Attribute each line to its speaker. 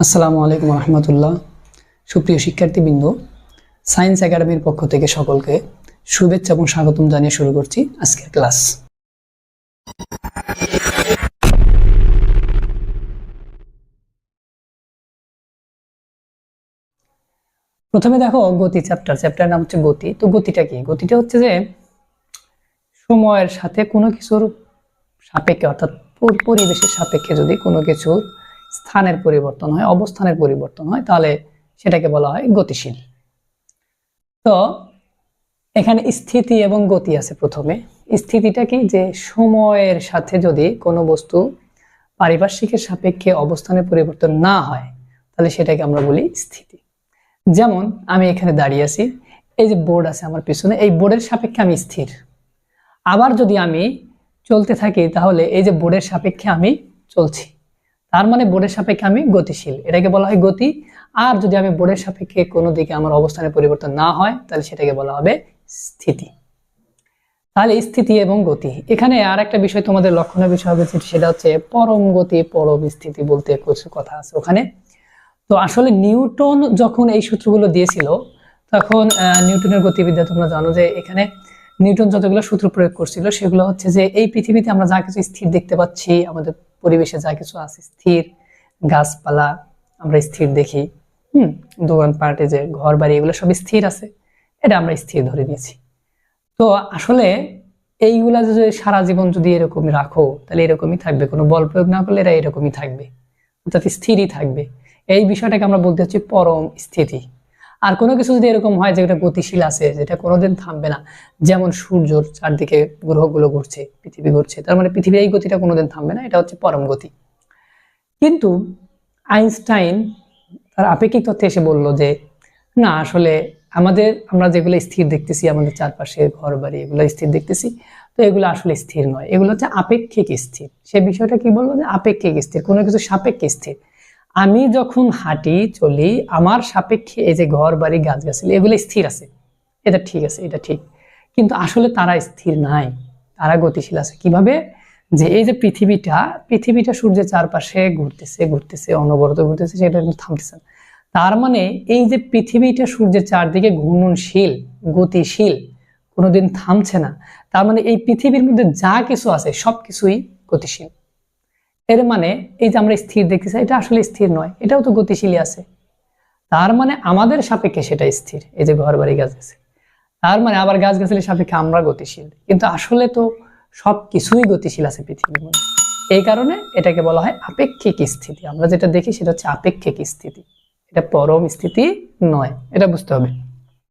Speaker 1: আসসালামু আলাইকুম রহমতুল্লাহ। সুপ্রিয় শিক্ষার্থীবৃন্দ সায়েন্স একাডেমির পক্ষ থেকে সকলকে শুভেচ্ছা এবং স্বাগতম জানিয়ে শুরু করছি আজকের ক্লাস। প্রথমে দেখো গতি চ্যাপ্টার চ্যাপ্টার নাম হচ্ছে গতি। তো গতিটা কি? গতিটা হচ্ছে যে সময়ের সাথে কোনো কিছুর সাপেক্ষে, অর্থাৎ পরিবেশের সাপেক্ষে যদি কোনো কিছুর স্থানের পরিবর্তন হয়, অবস্থানের পরিবর্তন হয়, তাহলে সেটাকে বলা হয় গতিশীল। তো এখানে স্থিতি এবং গতি আছে প্রথমে। স্থিতিটা কি? যে সময়ের সাথে যদি কোনো বস্তু পারিপার্শ্বিকের সাপেক্ষে অবস্থানের পরিবর্তন না হয়, তাহলে সেটাকে আমরা বলি স্থিতি। যেমন, আমি এখানে দাঁড়িয়ে আছি, এই যে বোর্ড আছে আমার পিছনে, এই বোর্ডের সাপেক্ষে আমি স্থির। আবার যদি আমি চলতে থাকি, তাহলে এই যে বোর্ডের সাপেক্ষে আমি চলছি। তার মানে বোর্ডের সাপেক্ষে আমি গতিশীল। এটাকে বলা হয় গতি। আর যদি আমি বোর্ডের সাপেক্ষে কোনো দিকে আমার অবস্থানের পরিবর্তন না হয়, তাহলে সেটাকে বলা হবে স্থিতি। তাহলে স্থিতি এবং গতি। এখানে আর একটা বিষয় তোমাদের লক্ষণীয় বিষয় হবে সেটা হচ্ছে পরম গতি, পরম স্থিতি বলতে কিছু কথা আছে ওখানে। তো আসলে নিউটন যখন এই সূত্রগুলো দিয়েছিল, তখন নিউটনের গতিবিদ্যা তোমরা জানো যে এখানে নিউটন যতগুলো সূত্র প্রয়োগ করছিল, সেগুলো হচ্ছে যে এই পৃথিবীতে আমরা যা কিছু স্থির দেখতে পাচ্ছি, আমাদের পরিবেশে যা কিছু আছে, স্থির গাছপালা, আমরা স্থির দেখি। হুম দোকানপাটে যে ঘর বাড়ি এগুলো সব স্থির আছে। এটা আমরা স্থির ধরে নিয়েছি। তো আসলে এইগুলা যদি সারা জীবন যদি এরকমই রাখো, তাহলে এরকমই থাকবে। কোনো বল প্রয়োগ না করলে এরা এরকমই থাকবে। অর্থাৎ স্থিরই থাকবে। এই বিষয়টাকে আমরা বলতে হচ্ছে পরম স্থিতি। আর কোনো কিছু যদি এরকম হয় যেটা গতিশীল আছে যেটা কোনোদিন থামবে না, যেমন সূর্যর চারদিকে গ্রহগুলো ঘুরছে, পৃথিবী ঘুরছে, তার মানে পৃথিবীর এই গতিটা কোনোদিন থামবে না, এটা হচ্ছে পরম গতি। কিন্তু আইনস্টাইন তার আপেক্ষিক তথ্যে এসে বলল যে, না, আসলে আমাদের, আমরা যেগুলো স্থির দেখতেছি, আমাদের চারপাশে ঘর বাড়ি এগুলো স্থির দেখতেছি, তো এগুলো আসলে স্থির নয়। এগুলো হচ্ছে আপেক্ষিক স্থির। সে বিষয়টা কি বলল? যে আপেক্ষিক স্থির, কোনো কিছু সাপেক্ষে স্থির। আমি যখন হাঁটি, চলি, আমার সাপেক্ষে এই যে ঘর, বাড়ি গাছ গাছগাছালি, এগুলো স্থির আছে। এটা ঠিক আছে, এটা ঠিক। কিন্তু আসলে তারা স্থির নাই। তারা গতিশীল আছে। কীভাবে? যে এই যে পৃথিবীটা পৃথিবীটা সূর্যের চারপাশে ঘুরতেছে ঘুরতেছে, অনবরত ঘুরতেছে, সেটা কিন্তু থামতেছে। তার মানে এই যে পৃথিবীটা সূর্যের চারদিকে ঘূর্ণনশীল, গতিশীল, কোনোদিন থামছে না। তার মানে এই পৃথিবীর মধ্যে যা কিছু আছে সব কিছুই গতিশীল। এর মানে এই যে আমরা স্থির দেখতেছি এটা আসলে স্থির নয়, এটাও তো গতিশীলই আছে। তার মানে আমাদের সাপেক্ষে সেটা স্থির, এই যে ঘর বাড়ি গাছ আছে তার মানে আবার গাছ গাছালির সাপেক্ষে আমরা গতিশীল। কিন্তু আসলে তো সব কিছুই গতিশীল আছে পৃথিবীর মধ্যে। এই কারণে এটাকে বলা হয় আপেক্ষিক স্থিতি। আমরা যেটা দেখি সেটা হচ্ছে আপেক্ষিক স্থিতি। এটা পরম স্থিতি নয়, এটা বুঝতে হবে।